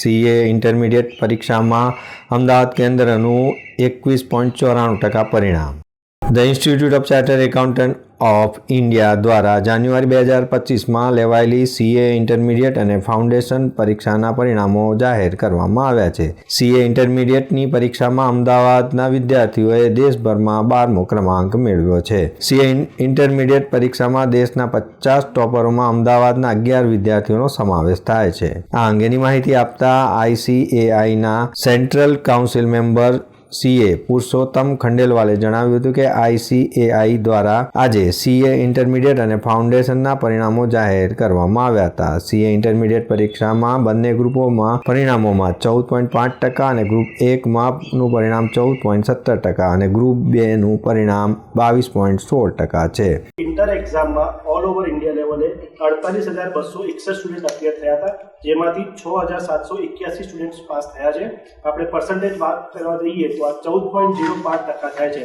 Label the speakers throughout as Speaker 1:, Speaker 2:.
Speaker 1: CA intermediate પરીક્ષામાં અમદાવાદ કેન્દ્રનું એકવીસ પોઈન્ટ ચોરાણું ટકા પરિણામ. The institute of chartered accountant of India દ્વારા જાન્યુઆરી બે હજાર પચીસમાં લેવાયેલી સીએ ઇન્ટરમીડિયેટ અને ફાઉન્ડેશન પરીક્ષાના પરિણામો જાહેર કરવામાં આવ્યા છે. સીએ ઇન્ટરમીડિયેટની પરીક્ષામાં અમદાવાદના વિદ્યાર્થીઓએ દેશભરમાં બારમો ક્રમાંક મેળવ્યો છે. સીએ ઇન્ટરમીડિયેટ પરીક્ષામાં દેશના પચાસ ટોપરોમાં અમદાવાદના અગિયાર વિદ્યાર્થીઓનો સમાવેશ થાય છે. આ અંગેની માહિતી આપતા આઈસીએઆઈના central council member CA Purushottam ખંડેલવાલે જણાવ્યું હતું કે આઈસીએઆઈ દ્વારા આજે સીએ ઇન્ટરમીડિયેટ અને ફાઉન્ડેશનના પરિણામો જાહેર કરવામાં આવ્યા હતા. સીએ ઇન્ટરમીડિયેટ પરીક્ષામાં બંને ગ્રુપોમાં પરિણામોમાં ચૌદ પોઈન્ટ પાંચ ટકા અને ગ્રુપ એકમાંનું પરિણામ ચૌદ પોઈન્ટ સત્તર ટકા અને ગ્રુપ બેનું પરિણામ બાવીસ પોઈન્ટ સોળ ટકા છે.
Speaker 2: ઇન્ટર એક્ઝામમાં ઓલ ઓવર ઇન્ડિયા લેવલે અડતાલીસ હજાર બસો એકસઠ સ્ટુડન્ટ અપિયર થયા હતા, જેમાંથી છ હજાર સાતસો એક્યાસી સ્ટુડન્ટ્સ પાસ થયા છે. આપણે પર્સન્ટેજ વાત કરવા જઈએ તો આ ચૌદ પોઈન્ટ ઝીરો પાંચ ટકા થાય છે.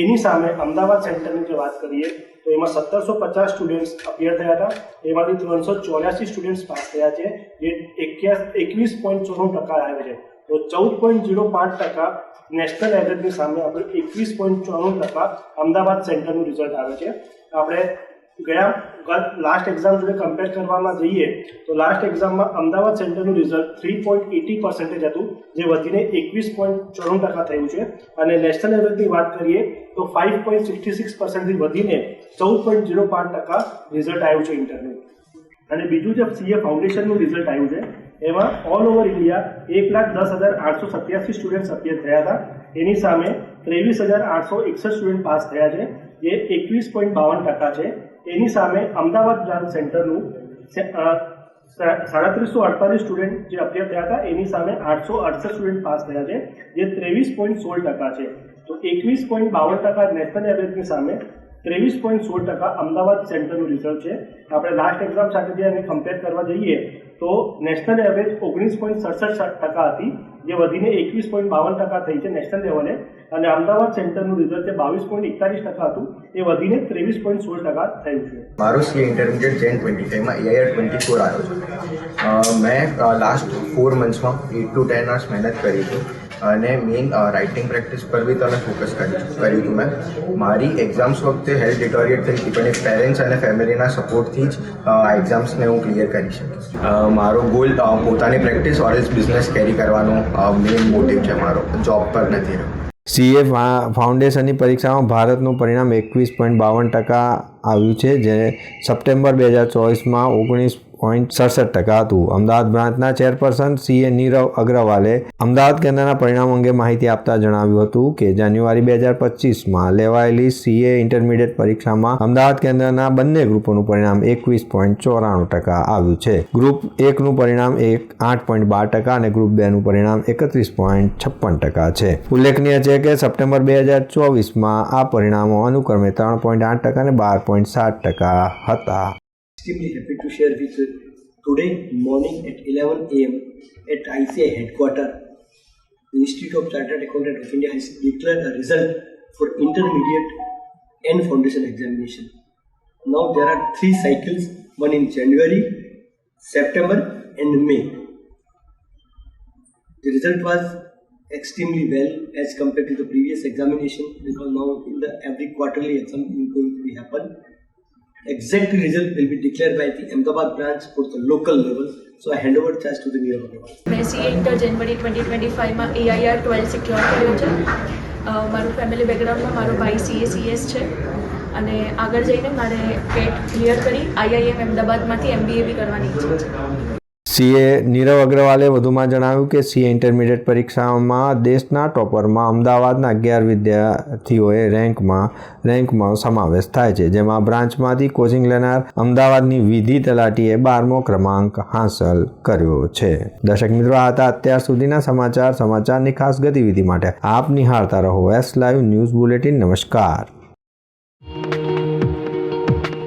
Speaker 2: એની સામે અમદાવાદ સેન્ટરની જે વાત કરીએ, તો એમાં સત્તરસો પચાસ સ્ટુડન્ટ્સ અપિયર થયા હતા, એમાંથી ત્રણસો ચોર્યાસી સ્ટુડન્ટ્સ પાસ થયા છે, જે એકવીસ પોઈન્ટ ચોરાણું ટકા આવે છે. તો ચૌદ પોઈન્ટ ઝીરો પાંચ ટકા નેશનલ એવરેજની સામે આપણે એકવીસ પોઈન્ટ ચોરાણું ટકા અમદાવાદ સેન્ટરનું રિઝલ્ટ આવે છે. આપણે ગયા લાસ્ટ એક્ઝામ જોડે કમ્પેર કરવામાં જઈએ, તો લાસ્ટ એક્ઝામમાં અમદાવાદ સેન્ટરનું result three point eighty percentage હતું, જે વધીને એકવીસ પોઈન્ટ ચોરું ટકા થયું છે. અને નેશનલ એવરેજની વાત કરીએ, તો ફાઇવ પોઈન્ટ સિક્સટી સિક્સ પર્સન્ટથી વધીને ચૌદ પોઈન્ટ ઝીરો પાંચ ટકા રિઝલ્ટ આવ્યું છે ઇન્ટરનું અને બીજું જે સીએ ફાઉન્ડેશનનું રિઝલ્ટ આવ્યું છે એમાં ઓલ ઓવર ઇન્ડિયા એક લાખ દસ હજાર આઠસો સત્યાસી સ્ટુડન્ટ અપિયર થયા હતા. એની સામે ત્રેવીસ હજાર આઠસો એકસઠ સ્ટુડન્ટ પાસ થયા છે, જે એકવીસ પોઈન્ટ બાવન ટકા છે. એની સામે અમદાવાદ બ્રાન્ચ સેન્ટરનું સાડત્રીસો અડતાલીસ સ્ટુડન્ટ જે અપીયર થયા હતા, એની સામે આઠસો અડસઠ સ્ટુડન્ટ પાસ થયા છે, જે ત્રેવીસ પોઈન્ટ સોળ ટકા છે. તો એકવીસ પોઈન્ટ બાવન ટકા નેશનલ એવરેજની સામે ત્રેવીસ પોઈન્ટ સોળ ટકા અમદાવાદ સેન્ટરનું રિઝલ્ટ છે. આપણે લાસ્ટ એક્ઝામ સાથે જે એને કમ્પેર કરવા જઈએ તો નેશનલ એવરેજ ઓગણીસ પોઈન્ટ સડસઠ ટકા હતી, જે વધીને એકવીસ પોઈન્ટ બાવન ટકા થઈ છે નેશનલ લેવલે અને અમદાવાદ સેન્ટરનું રિઝલ્ટ જે બાવીસ પોઈન્ટ એકતાલીસ ટકા હતું, એ વધીને ત્રેવીસ પોઈન્ટ સોળ ટકા થયું છે.
Speaker 3: મારો સી ઇન્ટરમીડિયેટ જેન ટ્વેન્ટી ફાઈવમાં એઆઈઆર ટ્વેન્ટી ફોર આવ્યો છે. મેં લાસ્ટ ફોર મંથ્સમાં એટ ટુ ટેન આવર્સ મહેનત કરી હતી. અને મેઇન રાઇટિંગ પ્રેક્ટિસ પર બી તમે ફોકસ કર્યું કર્યું હતું મેં મારી એક્ઝામ્સ વખતે હેલ્થ ડિટોરિએટ થઈ હતી પણ એક પેરેન્ટ્સ અને ફેમિલીના સપોર્ટથી જ આ એક્ઝામ્સને હું ક્લિયર કરી શકીશ. મારો ગોલ પોતાની practice or is business carry કરવાનો મેઇન મોટિવ છે મારો. જોબ પર નથી રહ્યો.
Speaker 1: સીએ ફાઉન્ડેશનની પરીક્ષામાં ભારતનું પરિણામ એકવીસ પોઈન્ટ બાવન ટકા આવ્યું છે જે સપ્ટેમ્બર બે હજાર ચોવીસમાં ઓગણીસ પોઈન્ટ સડસઠ ટકા હતું. અમદાવાદ બ્રાન્ચના ચેરપર્સન સીએ નીરવ અગ્રવાલે અમદાવાદ કેન્દ્રના પરિણામ અંગે માહિતી આપતા જણાવ્યું હતું કે જાન્યુઆરી બે હજાર પચીસમાં લેવાયેલી સીએ ઇન્ટરમીડિયેટ પરીક્ષામાં અમદાવાદ કેન્દ્રના બંને ગ્રુપોનું પરિણામ એકવીસ પોઈન્ટ ચોરાણું ટકા આવ્યું છે. ગ્રુપ એકનું પરિણામ એક આઠ પોઈન્ટ બાર ટકા અને ગ્રુપ બેનું પરિણામ એકત્રીસ પોઈન્ટ છપ્પન ટકા છે. ઉલ્લેખનીય છે કે સપ્ટેમ્બર બે હજાર ચોવીસમાં આ પરિણામો અનુક્રમે ત્રણ પોઈન્ટ આઠ ટકા અને બાર પોઈન્ટ સાત ટકા હતા.
Speaker 4: Extremely happy to share with you today morning at 11 a.m. at ICI headquarter. The Institute of Chartered Accountant of India has declared a result for intermediate and foundation examination. Now there are three cycles, one in January, September and May. The result was extremely well as compared to the previous examination because now in the every quarterly exam is going to be happen exact result will be declared by the Ahmedabad branch for the local level. So, I hand over charge to the New York.
Speaker 5: મેં CA inter January twenty twenty ફાઇવમાં AIR twelve secure કર્યો છે મારું family બેકગ્રાઉન્ડમાં મારો ભાઈ CA છે અને આગળ જઈને મારે પેટ ક્લિયર કરી આઈઆઈએમ અમદાવાદમાંથી એમબીએ બી કરવાની ઈચ્છા છે
Speaker 1: સીએ નીરવ અગ્રવાલે વધુમાં જણાવ્યું કે સીએ ઇન્ટરમીડિયેટ પરીક્ષામાં દેશના ટોપરમાં અમદાવાદના અગિયાર વિદ્યાર્થીઓએ રેન્કમાં રેન્કમાં સમાવેશ થાય છે, જેમાં બ્રાન્ચમાંથી કોચિંગ લેનાર અમદાવાદની વિધિ તલાટીએ બારમો ક્રમાંક હાંસલ કર્યો છે. દર્શક મિત્રો, આ હતા અત્યાર સુધીના સમાચાર. સમાચારની ખાસ ગતિવિધિ માટે આપ નિહાળતા રહો. એસ લાઈવ ન્યૂઝ બુલેટિન નમસ્કાર.